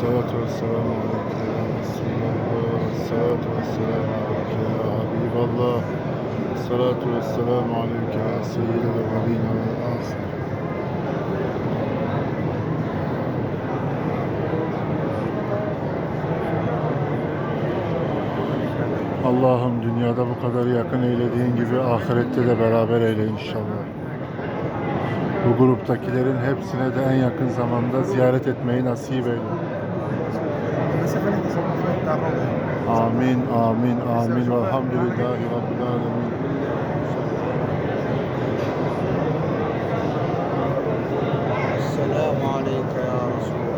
Salatu ve selamu aleyke. Salatu ve selamu aleyke ya Habiballah. Salatu ve selamu aleyke ya evveline ve ahir. Allah'ım dünyada bu kadar yakın eylediğin gibi ahirette de beraber eyle inşallah. Bu gruptakilerin hepsine de en yakın zamanda ziyaret etmeyi nasip eyle. آمين آمين آمين. والحمد لله رب العالمين. السلام عليك يا رسول الله.